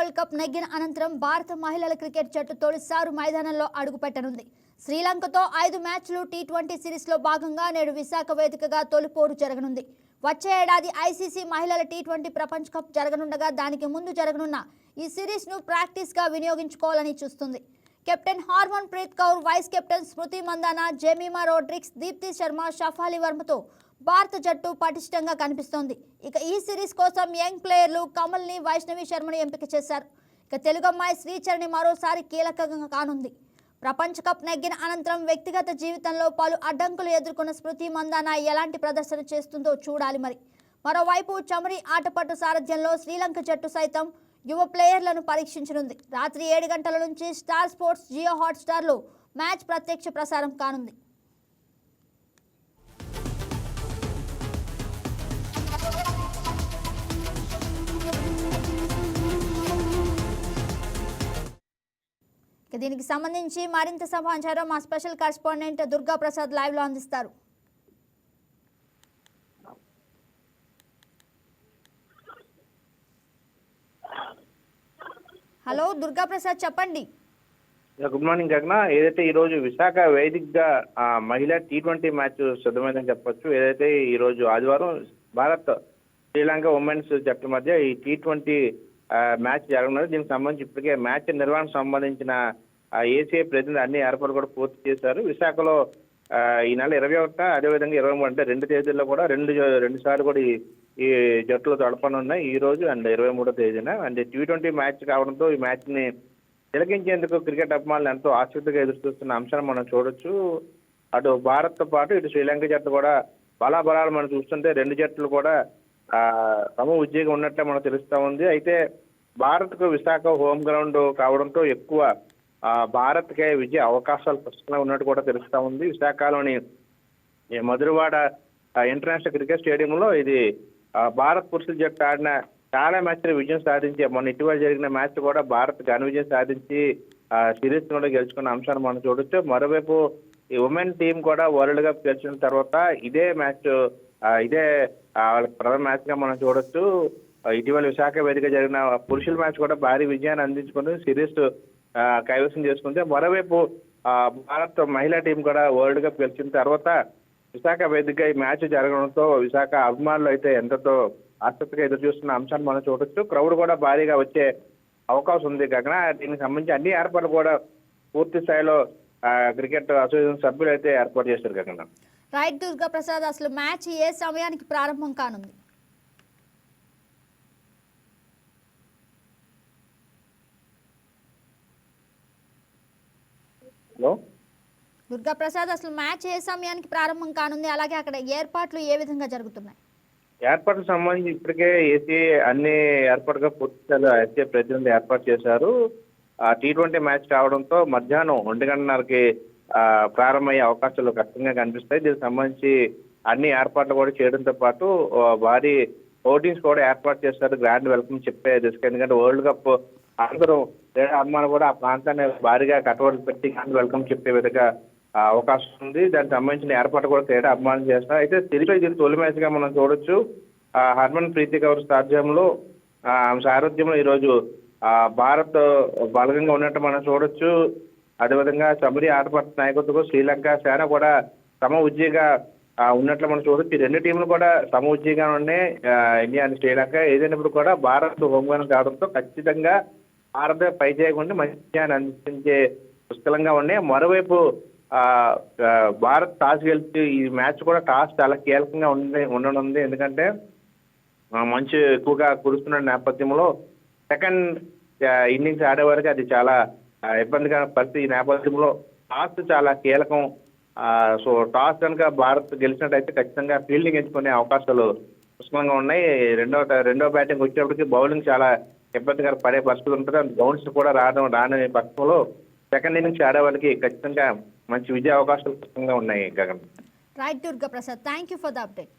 World cup నెగ్గిన అనంతరం భారత మహిళల క్రికెట్ జట్టు తొలిసారి మైదానంలో అడుగుపెట్టనుంది. శ్రీలంకతో ఐదు మ్యాచ్లు టీ ట్వంటీ సిరీస్లో భాగంగా నేడు విశాఖ వేదికగా తొలిపోరు జరగనుంది. వచ్చే ఏడాది ఐసీసీ మహిళల టీ ట్వంటీ ప్రపంచ కప్ జరగనుండగా దానికి ముందు జరగనున్న ఈ సిరీస్ను ప్రాక్టీస్గా వినియోగించుకోవాలని చూస్తుంది. Captain Harmanpreet Kaur vice captain Smriti Mandhana Jemimah Rodrigues Deepti Sharma Shafali వర్మతో భారత జట్టు పటిష్టంగా కనిపిస్తోంది. ఇక ఈ సిరీస్ కోసం యంగ్ ప్లేయర్లు కమల్ని వైష్ణవి శర్మను ఎంపిక చేశారు. ఇక తెలుగు అమ్మాయి శ్రీచరణి మరోసారి కీలకంగా కానుంది. ప్రపంచ కప్ నెగ్గిన అనంతరం వ్యక్తిగత జీవితంలో పలు అడ్డంకులు ఎదుర్కొన్న స్మృతి మందాన ఎలాంటి ప్రదర్శన చేస్తుందో చూడాలి మరి. మరోవైపు చమరి ఆటపట్టు సారథ్యంలో శ్రీలంక జట్టు సైతం యువ ప్లేయర్లను పరీక్షించనుంది. రాత్రి ఏడు గంటల నుంచి స్టార్ స్పోర్ట్స్ జియో హాట్స్టార్లో మ్యాచ్ ప్రత్యక్ష ప్రసారం కానుంది. దీనికి సంబంధించి మరింత సమాచారం మా స్పెషల్ కరెస్పాండెంట్ దుర్గా ప్రసాద్ లైవ్లో అందిస్తారు. హలో దుర్గా ప్రసాద్ చెప్పండి గుడ్ మార్నింగ్ గగన ఏదైతే ఈ రోజు విశాఖ వేదికగా ఆ, మహిళా టీ ట్వంటీ మ్యాచ్ సిద్ధమైందని చెప్పొచ్చు. ఏదైతే ఈ రోజు ఆదివారం భారత్ శ్రీలంక ఉమెన్స్ జట్ల మధ్య ఈ టీ ట్వంటీ మ్యాచ్ జరగనున్నది దీనికి సంబంధించి ఇప్పటికే మ్యాచ్ నిర్వహణకు సంబంధించిన ఏసీఐ ప్రతినిధి అన్ని ఏర్పాట్లు కూడా పూర్తి చేశారు. విశాఖలో ఈ నెల ఇరవై ఒకట అదేవిధంగా ఇరవై మూడు అంటే రెండు తేదీల్లో కూడా రెండు రెండు సార్లు కూడా ఈ జట్లు తడపనున్నాయి. ఈ రోజు అండ్ ఇరవై మూడో తేదీన. అండ్ టీ ట్వంటీ మ్యాచ్ కావడంతో ఈ మ్యాచ్ని తిలకించేందుకు క్రికెట్ అభిమానులు ఎంతో ఆసక్తిగా ఎదురు చూస్తున్న అంశాన్ని మనం చూడొచ్చు. అటు భారత్తో పాటు ఇటు శ్రీలంక జట్లు కూడా బలాబలాలు మనం చూస్తుంటే రెండు జట్లు కూడా సమ ఉద్యోగం ఉన్నట్లే మనకు తెలుస్తూ ఉంది. అయితే భారత్కు విశాఖ హోమ్ గ్రౌండ్ కావడంతో ఎక్కువ ఆ, భారత్కే విజయ అవకాశాలు పుష్కలంగా ఉన్నట్టు కూడా తెలుస్తూ ఉంది. విశాఖలోని ఈ మధురవాడ ఇంటర్నేషనల్ క్రికెట్ స్టేడియంలో ఇది ఆ, భారత్ పురుషుల జట్టు ఆడిన చాలా మ్యాచ్లు విజయం సాధించి మొన్న ఇటీవల జరిగిన మ్యాచ్ కూడా భారత్ ఘన విజయం సాధించి సిరీస్ కూడా గెలుచుకున్న అంశాన్ని మనం చూడొచ్చు. మరోవైపు ఈ ఉమెన్ టీం కూడా వరల్డ్ కప్ గెలిచిన తర్వాత ఇదే మ్యాచ్ ఇదే వాళ్ళ ప్రథమ మ్యాచ్గా మనం చూడొచ్చు. ఇటీవల విశాఖ వేదిక జరిగిన పురుషుల మ్యాచ్ కూడా భారీ విజయాన్ని అందించుకుని సిరీస్ కైవసం చేసుకుంటే మరోవైపు భారత్ మహిళా టీం కూడా వరల్డ్ కప్ గెలిచిన తర్వాత విశాఖ వేదిక ఈ మ్యాచ్ జరగడంతో విశాఖ అభిమానులు అయితే ఎంతతో ఆసక్తిగా ఎదురు చూస్తున్న అంశాన్ని మనం చూడొచ్చు. క్రౌడ్ కూడా భారీగా వచ్చే అవకాశం ఉంది గగన. దీనికి సంబంధించి అన్ని ఏర్పాట్లు కూడా పూర్తి స్థాయిలో క్రికెట్ అసోసియేషన్ సభ్యులు అయితే ఏర్పాటు చేశారు గగన. రైట్ దుర్గా ప్రసాద్ అసలు మ్యాచ్ ఏ సమయానికి ప్రారంభం కానుంది? హలో? దుర్గా ప్రసాద్ అసలు మ్యాచ్ ఏ సమయానికి ప్రారంభం కానుంది? అలాగే అక్కడ ఏర్పాట్లు ఏ విధంగా జరుగుతున్నాయి? ఏర్పాట్లకు సంబంధించి ఇప్పటికే ఏసీ అన్ని ఏర్పాటుగా పూర్తి ప్రతినిధులు ఏర్పాటు చేశారు. ఆ టీ ట్వంటీ మ్యాచ్ కావడంతో మధ్యాహ్నం ఒంటి గంటన్నరకి ప్రారంభమయ్యే అవకాశాలు ఖచ్చితంగా కనిపిస్తాయి. దీనికి సంబంధించి అన్ని ఏర్పాట్లు కూడా చేయడంతో పాటు భారీ ఓటింగ్స్ కూడా ఏర్పాటు చేస్తారు. గ్రాండ్ వెల్కమ్ చెప్పే దిశగా. ఎందుకంటే వరల్డ్ కప్ అందరూ క్రీడా అభిమానులు కూడా ఆ ప్రాంతాన్ని భారీగా కట్టబడి పెట్టి గ్రాండ్ వెల్కమ్ చెప్పే విధంగా అవకాశం ఉంది. దానికి సంబంధించిన ఏర్పాటు కూడా క్రీడా అభిమానులు చేస్తారు. అయితే తిరిగి ఇది తొలి మ్యాచ్గా మనం చూడొచ్చు. ఆ, హర్మన్ ప్రీతి కౌర్ సాధ్యంలో ఆమె సారథ్యంలో ఈరోజు భారత్ బలగంగా ఉన్నట్టు మనం చూడొచ్చు. అదేవిధంగా శబరి ఆటపట్ట నాయకత్వం శ్రీలంక సేన కూడా సమ ఉజ్జీగా ఉన్నట్లు మనం చూడొచ్చు. ఈ రెండు టీంలు కూడా సమ ఉజ్జీగా ఉన్నాయి ఇండియా అండ్ శ్రీలంక. ఏదైనప్పుడు కూడా భారత్ హోంగాను కావడంతో ఖచ్చితంగా భారత పై చేయకుండా మంచిగా అందించే పుష్కలంగా ఉన్నాయి. మరోవైపు భారత్ టాస్ గెలిచి ఈ మ్యాచ్ కూడా టాస్ చాలా కీలకంగా ఉండి ఉండనుంది. ఎందుకంటే మంచు ఎక్కువగా కురుస్తున్న నేపథ్యంలో సెకండ్ ఇన్నింగ్స్ ఆడే వరకు అది చాలా ఇబ్బందికర పరిస్థితి ఈ నేపథ్యంలో టాస్ చాలా కీలకం. సో టాస్ కనుక భారత్ గెలిచినట్టయితే ఖచ్చితంగా ఫీల్డింగ్ ఎంచుకునే అవకాశాలు పుష్కలంగా ఉన్నాయి. రెండో రెండో బ్యాటింగ్ వచ్చేప్పటికి బౌలింగ్ చాలా ఇబ్బందికర పడే పరిస్థితి ఉంటుంది. బౌన్స్ కూడా రావడం రాని పక్షంలో సెకండ్ ఇన్నింగ్స్ ఆడే వాళ్ళకి ఖచ్చితంగా మంచి విజయ అవకాశాలు పుష్కలంగా ఉన్నాయి Gagan. Right Durga Prasad thank you for the update